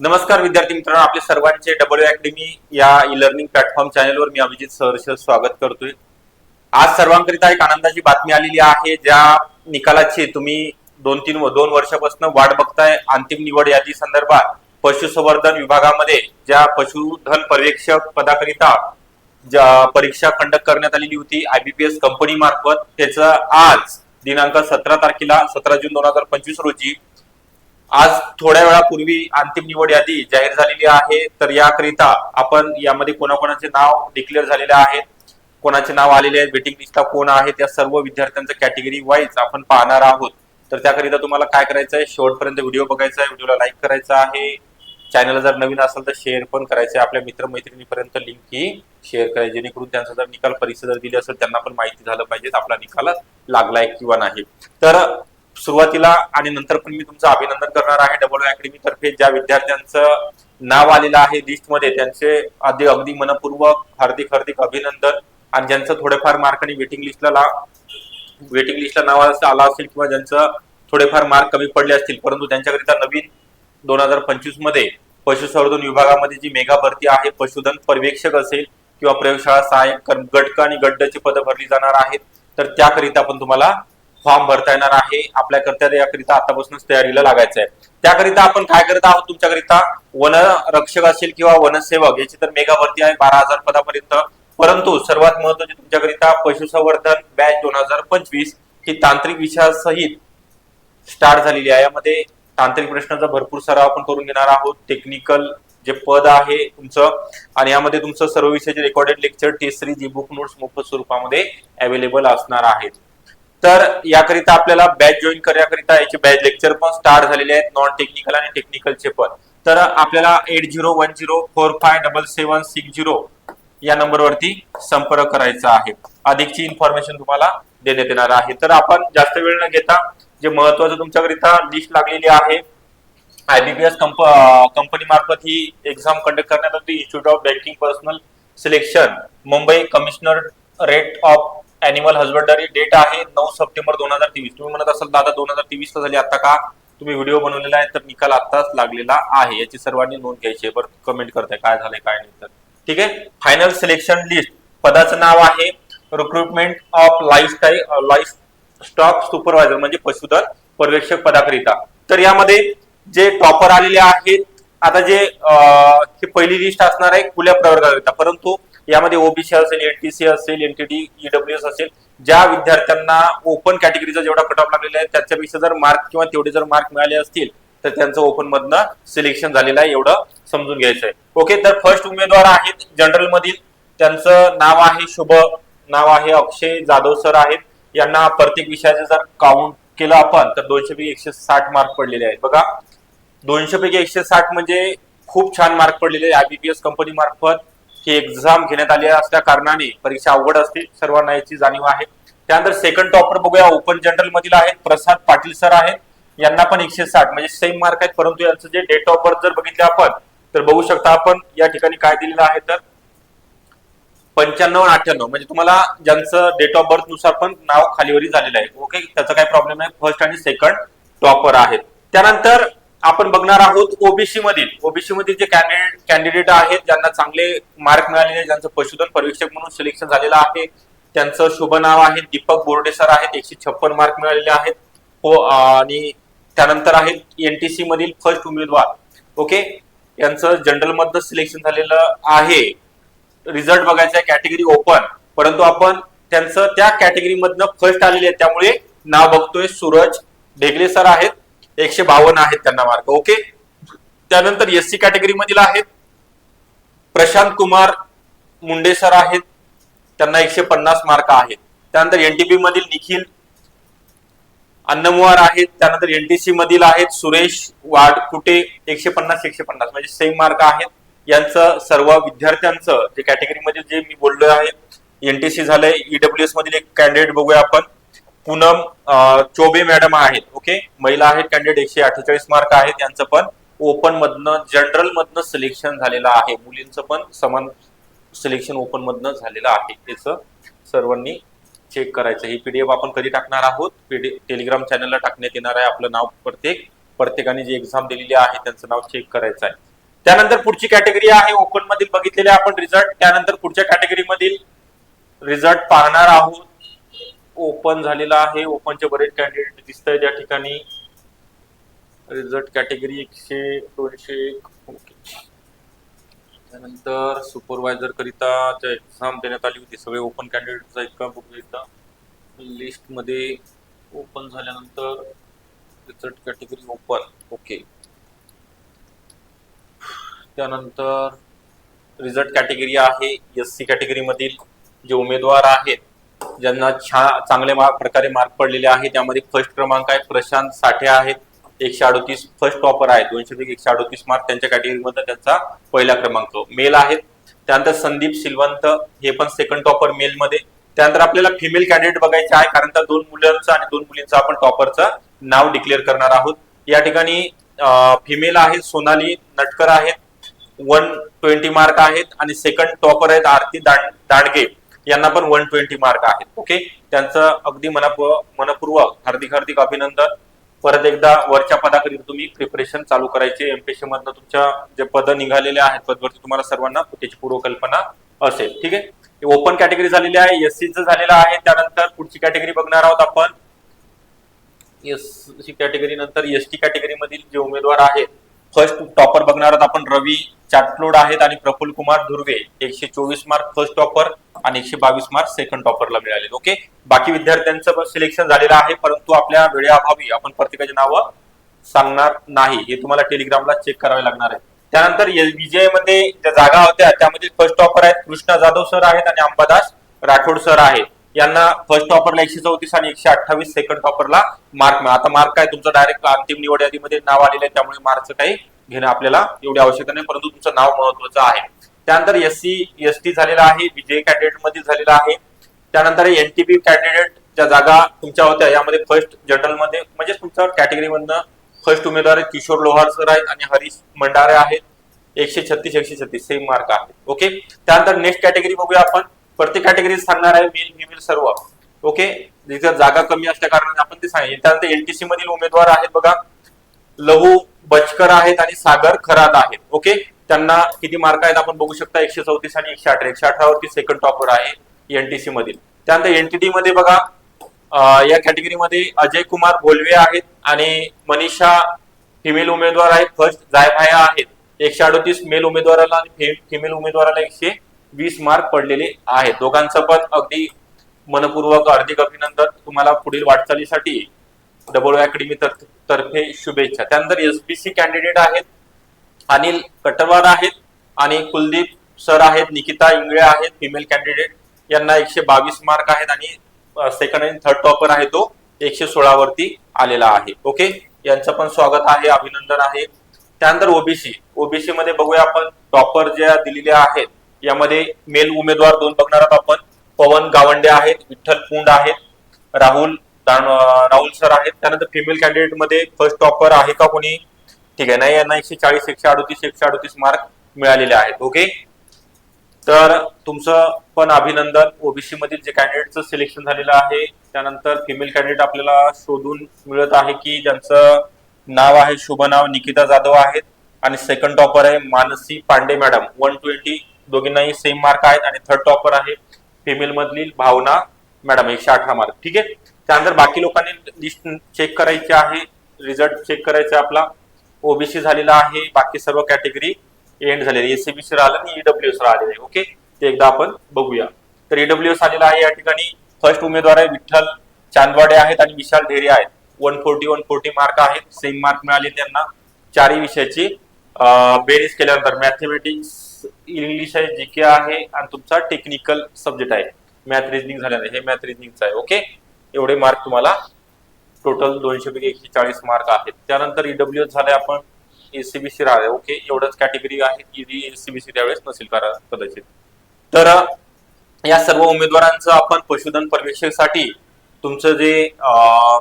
नमस्कार विद्यार्थी मित्रांनो आपले सर्वांचे डब्ल्यू अकॅडमी या ई लर्निंग प्लॅटफॉर्म चॅनलवर मी अभिजित सहर्ष स्वागत करतोय. आज सर्वांकरिता एक आनंदाची बातमी आलेली आहे ज्या निकालाची तुम्ही दोन तीन दोन वर्षापासून वाट बघताय. अंतिम निवड यादी संदर्भात पशुसंवर्धन विभागामध्ये ज्या पशुधन पर्यवेक्षक पदाकरिता ज्या परीक्षा कंडक्ट करण्यात आलेली होती आयबीपीएस कंपनी मार्फत त्याचं आज दिनांक सतरा तारखेला सतरा जून दोन हजार पंचवीस रोजी आज थोड्या वेळापूर्वी अंतिम निवड यादी जाहीर झालेली आहे. तर याकरिता आपण यामध्ये कोणाकोणाचे नाव डिक्लेअर झालेले आहेत? कोणाचे नाव आलेले आहेत? वेटिंग लिस्टला कोण आहे? त्या सर्व विद्यार्थ्यांचं कॅटेगरी वाईज आपण पाहणार आहोत. तर त्याकरिता तुम्हाला काय करायचं आहे? शेवटपर्यंत व्हिडिओ बघायचा आहे. व्हिडिओला लाईक करायचा आहे. चॅनल जर नवीन असेल तर शेअर पण करायचं आहे. आपल्या मित्रमैत्रिणीपर्यंत लिंक ही शेअर करायची. जेणेकरून त्यांचा जर निकाल परीक्षा जर दिली असेल त्यांना पण माहिती झालं पाहिजे. आपला निकाल लागलाय किंवा नाही. तर सुरुवातीला आणि नंतर पण मी तुमचं अभिनंदन करणार आहे. डबल अकॅडमी तर्फे ज्या विद्यार्थ्यांचं नाव आलेलं आहे लिस्टमध्ये त्यांचे अगदी अगदी मनपूर्वक हार्दिक हार्दिक अभिनंदन. आणि ज्यांचं थोडेफार आणि वेटिंग लिस्टला वेटिंग लिस्टला नाव आला असेल किंवा ज्यांचं थोडेफार मार्क कमी पडले असतील परंतु त्यांच्याकरिता नवीन दोन हजार पंचवीसमध्ये पशुसंवर्धन विभागामध्ये जी मेगा भरती आहे पशुधन पर्यवेक्षक असेल किंवा प्रयोगशाळा सहाय्यक गटक आणि गड्डची पदं भरली जाणार आहेत तर त्याकरिता पण तुम्हाला फॉर्म भरता येणार आहे. आपल्याकरिता याकरिता आतापासूनच तयारीला लागायचं आहे त्याकरिता आपण काय करत आहोत? तुमच्याकरिता वन रक्षक असेल किंवा वनसेवक याची तर मेगा भरती आहे बारा हजार पदापर्यंत. परंतु सर्वात महत्वाची तुमच्याकरिता पशुसंवर्धन बॅच दोन हजार पंचवीस ही तांत्रिक विषयासहित स्टार्ट झालेली आहे. यामध्ये तांत्रिक प्रश्नाचा भरपूर सराव आपण करून घेणार आहोत. टेक्निकल जे पद आहे तुमचं आणि यामध्ये तुमचं सर्व विषयाचे recorded lecture test series E book notes मोफत स्वरूपामध्ये अवेलेबल असणार आहेत. तर याकरिता आपल्याला बॅच जॉईन करण्याकरिता याचे बॅच लेक्चर पण स्टार्ट झालेले आहेत नॉन टेक्निकल आणि टेक्निकलचे पण. तर आपल्याला eight zero one zero four five double seven six zero या नंबरवरती संपर्क करायचा आहे. अधिकची इन्फॉर्मेशन तुम्हाला देण्यात येणार आहे. तर आपण जास्त वेळ न घेता जे महत्वाचं तुमच्याकरिता लिस्ट लागलेली आहे आयबीपीएस कंपनी मार्फत ही एक्झाम कंडक्ट करण्यात आली. Institute of banking personnel selection Mumbai commissionerate of animal husbandry date आहे नऊ सप्टेंबर दोन हजार तेवीस. तुम्ही म्हणत असाल दादा दोन हजार तेवीस ला झाली आता का? तुम्ही व्हिडिओ बनवलेला आहे तर निकाल आताच लागलेला आहे. याची सर्वांनी नोंद घ्यायची आहे. बरं कमेंट करताय काय झालंय काय नाही तर. ठीक आहे? फायनल सिलेक्शन लिस्ट पदाचं नाव आहे recruitment of lifestyle life stock supervisor म्हणजे पशुधन पर्यवेक्षक पदाकरिता. तर यामध्ये जे टॉपर आलेले आहेत आता जे uh, पहिली लिस्ट असणार आहे खुल्या प्रवर्गाकरिता. परंतु यामध्ये ओबीसी असेल एनटीसी असेल एनटीडी ईडब्ल्यूएस असेल ज्या विद्यार्थ्यांना ओपन कॅटेगरीचा जेवढा कट ऑफ लागलेला आहे त्याच्यापेक्षा जर मार्क किंवा तेवढे जर मार्क मिळाले असतील तर त्यांचं ओपन मधनं सिलेक्शन झालेलं आहे एवढं समजून घ्यायचं आहे. ओके तर फर्स्ट उमेदवार आहेत जनरल मधील. त्यांचं नाव आहे शुभ नाव आहे अक्षय जाधव सर आहेत. यांना प्रत्येक विषयाचे जर काउंट केलं आपण तर दोनशे पैकी एकशे साठ मार्क पडलेले आहेत. बघा दोनशे पैकी एकशे साठ म्हणजे खूप छान मार्क पडलेले आयबीपीएस कंपनी मार्फत ही एक्झाम घेण्यात आली असल्या कारणाने परीक्षा अवघड असते सर्वांना याची जाणीव आहे. त्यानंतर सेकंड टॉपर बघूया ओपन जनरल मधील आहेत प्रसाद पाटील सर आहेत. यांना पण एकशे साठ म्हणजे सेम मार्क आहेत परंतु यांचं जे डेट ऑफ बर्थ जर बघितलं आपण तर बघू शकता आपण या ठिकाणी काय दिलेलं आहे तर. पंच्याण्णव आणि अठ्ठ्याण्णव म्हणजे तुम्हाला ज्यांचं डेट ऑफ बर्थनुसार पण नाव खालीवरी झालेलं आहे. ओके त्याचा काही प्रॉब्लेम नाही. फर्स्ट आणि सेकंड टॉपर आहेत. त्यानंतर आपण बघणार आहोत ओबीसी मधील. ओबीसी मधील जे कॅन्डिडेट आहेत ज्यांना चांगले मार्क मिळालेले आहेत, ज्यांचं पशुधन परीक्षक म्हणून सिलेक्शन झालेलं आहे. त्यांचं शुभ नाव आहे दीपक बोर्डे सर आहेत एकशे छप्पन मार्क मिळालेले आहेत. हो आणि त्यानंतर आहेत एनटीसी मधील फर्स्ट उमेदवार. ओके यांचं जनरल मधनं सिलेक्शन झालेलं आहे. रिझल्ट बघायचा आहे कॅटेगरी ओपन परंतु आपण त्यांचं त्या कॅटेगरी मधनं फर्स्ट आलेले आहे त्यामुळे नाव बघतोय सूरज ढेगले सर आहेत. एकशे बावन्न आहेत त्यांना मार्क. ओके त्यानंतर एस सी कॅटेगरी मधील आहेत. प्रशांत कुमार मुंडे सर आहेत. त्यांना एकशे पन्नास मार्क आहेत. त्यानंतर एनटीपी मधील निखिल अन्नमुवार आहेत. त्यानंतर एनटीसी मधील आहेत सुरेश वाडकुटे एकशे पन्नास एकशे पन्नास. म्हणजे सेम मार्क आहेत. यांचं सर्व विद्यार्थ्यांचं जे कॅटेगरी मध्ये जे मी बोललो आहे एनटीसी झालंय. ईडब्ल्यू एस मधील एक कॅन्डिडेट बघूया आपण. पूनम चोबे मॅडम आहेत ओके? महिला आहेत कॅन्डिडेट एकशे अठ्ठेचाळीस मार्क आहेत यांचं पण ओपन मधनं जनरल मधनं सिलेक्शन झालेलं आहे. मुलींचं पण समान सिलेक्शन ओपन मधनं झालेलं आहे. त्याचं सर्वांनी चेक करायचं. ही पीडीएफ आपण कधी टाकणार आहोत? टेलिग्राम चॅनलला टाकण्यात येणार आहे आपलं नाव प्रत्येक. प्रत्येकाने जी एक्झाम दिलेली आहे त्यांचं नाव चेक करायचं आहे. त्यानंतर पुढची कॅटेगरी आहे ओपन मधील बघितलेले आपण रिझल्ट त्यानंतर पुढच्या कॅटेगरी मधील रिझल्ट पाहणार आहोत. ओपन झालेला आहे. ओपनचे बरेच कॅन्डिडेट दिसत आहेत या ठिकाणी. रिझल्ट कॅटेगरी एकशे दोनशे ओके त्यानंतर सुपरवायझर करिता एक्झाम देण्यात आली होती सगळे ओपन कॅन्डिडेट आहेत का बघू एकदा? लिस्टमध्ये ओपन झाल्यानंतर रिझल्ट कॅटेगरी ओपन ओके त्यानंतर रिझल्ट कॅटेगरी आहे. एस सी कॅटेगरीमधील जे उमेदवार आहेत ज्यांना छान चांगले मार्क प्रकारे मार्क पडलेले आहेत त्यामध्ये फर्स्ट क्रमांक आहे प्रशांत साठे आहेत. एकशे अडोतीस फर्स्ट टॉपर आहे दोनशे पैकी एकशे अडोतीस मार्क त्यांच्या कॅटेगरीमध्ये त्यांचा पहिला क्रमांक. मेल आहेत. त्यानंतर संदीप सिलवंत हे पण सेकंड टॉपर मेलमध्ये त्यानंतर आपल्याला फिमेल कॅन्डिडेट बघायचे आहे. कारण त्या दोन मुलांचं आणि दोन मुलींचं आपण टॉपरचं नाव डिक्लेअर करणार आहोत. या ठिकाणी फिमेल आहे सोनाली नटकर आहेत. वन ट्वेंटी मार्क आहेत. आणि सेकंड टॉपर आहेत आरती दांड- दांडगे. यांना पण वन ट्वेंटी मार्क आहेत. ओके त्यांचं अगदी मनाप मनपूर्वक हार्दिक हार्दिक अभिनंदन. परत एकदा वरच्या पदाकरिता तुम्ही प्रिपरेशन चालू करायचे. एमपीएससी मधनं तुमच्या जे पद निघालेले आहेत पदवरती तुम्हाला सर्वांना त्याची पूर्वकल्पना असेल. ठीक आहे? ओपन कॅटेगरी झालेली आहे एससीचं झालेलं आहे. त्यानंतर पुढची कॅटेगरी बघणार आहोत आपण. एस सी कॅटेगरी नंतर एस टी कॅटेगरी मधील जे उमेदवार आहेत फर्स्ट टॉपर बघणार आहोत आपण रवी चाटलोड आहेत आणि प्रफुल कुमार धुर्वे एकशे चोवीस मार्क फर्स्ट टॉपर आणि एकशे बावीस मार्क सेकंड टॉपरला मिळाले ओके बाकी विद्यार्थ्यांचं पण सिलेक्शन झालेलं आहे परंतु आपल्या वेळेअभावी आपण प्रत्येकाची नावं सांगणार नाही. हे तुम्हाला टेलिग्रामला चेक करावे लागणार आहे. त्यानंतर विजयमध्ये ज्या जागा होत्या त्यामध्ये फर्स्ट टॉपर आहेत कृष्णा जाधव सर आहेत आणि अंबादास राठोड सर आहेत. यांना फर्स्ट टॉपरला एकशे चौतीस आणि एकशे अठ्ठावीस सेकंड टॉपरला मार्क आता मार्क काय? तुमचं डायरेक्ट अंतिम निवड यादीमध्ये नाव आलेलं आहे त्यामुळे मार्कचं काही घेणं आपल्याला एवढी आवश्यकता नाही परंतु तुमचं नाव महत्वाचं आहे. त्यानंतर एस सी एस टी झालेला आहे विजय कॅन्डिडेटमध्ये झालेला आहे. त्यानंतर एनटीपी कॅन्डिडेट ज्या जागा तुमच्या होत्या यामध्ये फर्स्ट जनरलमध्ये म्हणजे तुमच्या कॅटेगरीमधनं फर्स्ट उमेदवार किशोर लोहार सर आहेत आणि हरीश मंडारे आहेत. एकशे छत्तीस एकशे छत्तीस सेम मार्क आहेत ओके त्यानंतर नेक्स्ट कॅटेगरी बघूया आपण. प्रत्येक कॅटेगरी सांगणार आहे मेल फिमेल सर्व ओके जिथे जागा कमी असल्या कारणाने आपण ते सांगितले. त्यानंतर एनटीसी मधील उमेदवार आहेत बघा. लहू बचकर आहेत आणि सागर खरात आहेत. ओके त्यांना किती मार्क आहेत आपण बघू शकता. एकशे चौतीस आणि एकशे अठरा. एकशे अठरा वरती सेकंड टॉपर आहे एनटीसी मधील. त्यानंतर एनटीटी मध्ये बघा या कॅटेगरीमध्ये अजय कुमार भोलवे आहेत आणि मनीषा फिमेल उमेदवार आहेत. फर्स्ट जायभाया आहेत. एकशे अडोतीस मेल उमेदवाराला आणि फिमेल उमेदवाराला एकशे वीस मार्क पडलेले आहेत. दोघांचं पण अगदी मनपूर्वक हार्दिक अभिनंदन तुम्हाला पुढील वाटचालीसाठी. डबल अकॅडमी तर्फे शुभेच्छा. त्यानंतर एसबीसी कॅन्डिडेट आहेत. अनिल कटवार आहेत आणि कुलदीप सर आहेत. निकिता इंगळे आहेत फिमेल कॅन्डिडेट यांना एकशे बावीस मार्क आहेत आणि सेकंड आणि थर्ड टॉपर आहे तो. एकशे सोळा वरती आलेला आहे. ओके? यांचं पण स्वागत आहे अभिनंदन आहे. त्यानंतर ओबीसी ओबीसी मध्ये बघूया आपण. टॉपर ज्या दिलेल्या आहेत यामध्ये मेल उमेदवार दोन बघणार आहोत आपण. पवन गावंडे आहेत विठ्ठल पुंड आहेत राहुल राहुल सर आहेत. त्यानंतर फिमेल कॅन्डिडेटमध्ये फर्स्ट टॉपर आहे का कोणी? ठीक आहे नाही यांना एकशे चाळीस एकशे अडोतीस एकशे अडोतीस मार्क मिळालेले आहेत. ओके तर तुमचं पण अभिनंदन. ओबीसी मधील जे कॅन्डिडेटचं सिलेक्शन झालेलं आहे त्यानंतर फिमेल कॅन्डिडेट आपल्याला शोधून मिळत आहे की ज्यांचं नाव आहे शुभ नाव निकिता जाधव आहेत. आणि सेकंड टॉपर आहे Mansi Pandey madam one twenty दोघींनाही same mark आहेत आणि थर्ड टॉपर आहे. फिमेल मधील भावना मॅडम एकशे अठरा मार्क. ठीक आहे? त्यानंतर बाकी लोकांनी लिस्ट चेक करायची आहे रिझल्ट चेक करायचा आपला ओबीसी झालेला आहे बाकी सर्व कॅटेगरी एंड झालेली एसीबीसी राहिलं आणि ईडब्ल्यूएस राहिलेलं आहे. ओके ते एकदा आपण बघूया. तर ईडब्ल्यूएस आलेला आहे या ठिकाणी. फर्स्ट उमेदवार आहे विठ्ठल चांदवाडे आहेत आणि विशाल ढेरे आहेत. One forty one forty mark आहेत. सेम मार्क मिळाले त्यांना. चारही विषयाची बेरीज केल्यानंतर मॅथमॅटिक्स इंग्लिश आहे जी के आहे आणि तुमचा टेक्निकल सब्जेक्ट आहे. मॅथ रिजनिंग झाल्याने. हे मॅथ रिजनिंगचं आहे ओके एवढे मार्क तुम्हाला टोटल दोनशे पैकी एकशे चाळीस मार्क आहेत. त्यानंतर ईडब्ल्यू एस झाले आपण एसीबीसी राहिले ओके एवढंच कॅटेगरी आहे एसीबीसी त्यावेळेस नसेल करा कदाचित. तर या सर्व उमेदवारांचं आपण पशुधन पर्यवेक्षकसाठी तुमचं जे अं,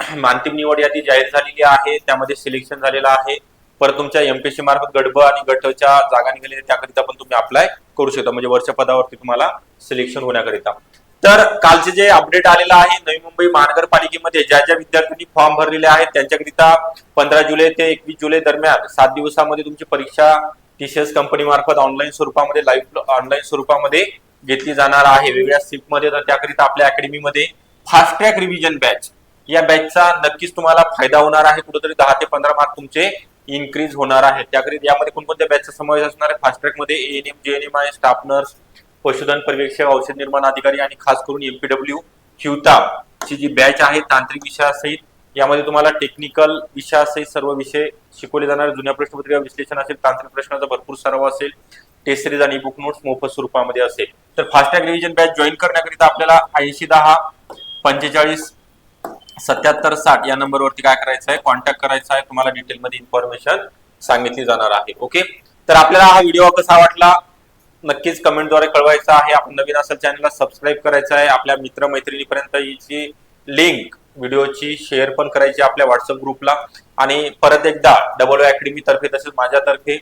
अंतिम निवड यादी जाहीर झालेली आहे त्यामध्ये सिलेक्शन झालेलं आहे. परत तुमच्या एमपीएससी मार्फत गडब आणि गटच्या जागा निघाली त्याकरिता पण तुम्ही अप्लाय करू शकता. म्हणजे वरच्या पदावरती तुम्हाला सिलेक्शन होण्याकरिता. तर कालचे जे अपडेट आलेलं आहे नवी मुंबई महानगरपालिकेमध्ये ज्या ज्या विद्यार्थ्यांनी फॉर्म भरलेले आहेत त्यांच्याकरिता पंधरा जुलै ते एकवीस जुलै दरम्यान सात दिवसामध्ये तुमची परीक्षा टीसीएस कंपनी मार्फत ऑनलाईन स्वरूपामध्ये लाईव्ह ऑनलाईन स्वरूपामध्ये घेतली जाणार आहे. वेगळ्या मध्ये तर त्याकरिता आपल्या अकॅडमीमध्ये फास्ट ट्रॅक रिव्हिजन बॅच या बॅचचा नक्कीच तुम्हाला फायदा होणार आहे. कुठेतरी दहा ते पंधरा मार्क तुमचे इन्क्रीज होणार आहे. त्याकरिता यामध्ये कोणकोणत्या बॅचचा समावेश असणार आहे? फास्ट ट्रॅकमध्ये एएनएम जेएनएम आहे स्टाफ नर्स पशुधन पर्यवेक्षक औषध निर्माण अधिकारी आणि खास करून एमपीडब्ल्यू क्युता ची जी बॅच आहे तांत्रिक विषयासहित यामध्ये तुम्हाला टेक्निकल विषयासहित सर्व विषय शिकवले जाणार. जुन्या प्रश्नपत्रिका विश्लेषण असेल तांत्रिक प्रश्नाचा भरपूर सराव असेल टेस्ट सिरीज आणि बुक नोट्स मोफत स्वरूपामध्ये असेल. तर फास्टॅग रिव्हिजन बॅच जॉईन करण्याकरिता आपल्याला ऐंशी दहा पंचेचाळीस सत्याहत्तर साठ या नंबरवरती काय करायचं आहे कॉन्टॅक्ट करायचा आहे तुम्हाला डिटेलमध्ये इन्फॉर्मेशन सांगितली जाणार आहे. ओके तर आपल्याला हा व्हिडिओ कसा वाटला? नक्कीच कमेंटद्वारे कळवायचा आहे. आपण नवीन असेल चॅनलला सबस्क्राईब करायचं आहे. आपल्या मित्र मैत्रिणीपर्यंत हिची लिंक व्हिडिओची शेअर पण करायची आपल्या व्हॉट्सअप ग्रुपला आणि परत एकदा डबल अकॅडमी तर्फे तसेच माझ्यातर्फे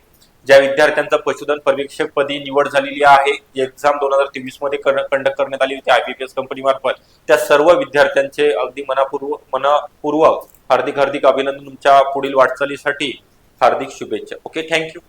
ज्या विद्यार्थ्यांचा पशुधन पर्यवेक्षक पदी निवड झालेली आहे एक्झाम दोन हजार तेवीसमध्ये कंडक्ट करण्यात आली होती आयबीपीएस कंपनी मार्फत त्या सर्व विद्यार्थ्यांचे अगदी मनापूर्वक हार्दिक हार्दिक अभिनंदन तुमच्या पुढील वाटचालीसाठी. हार्दिक शुभेच्छा. Okay thank you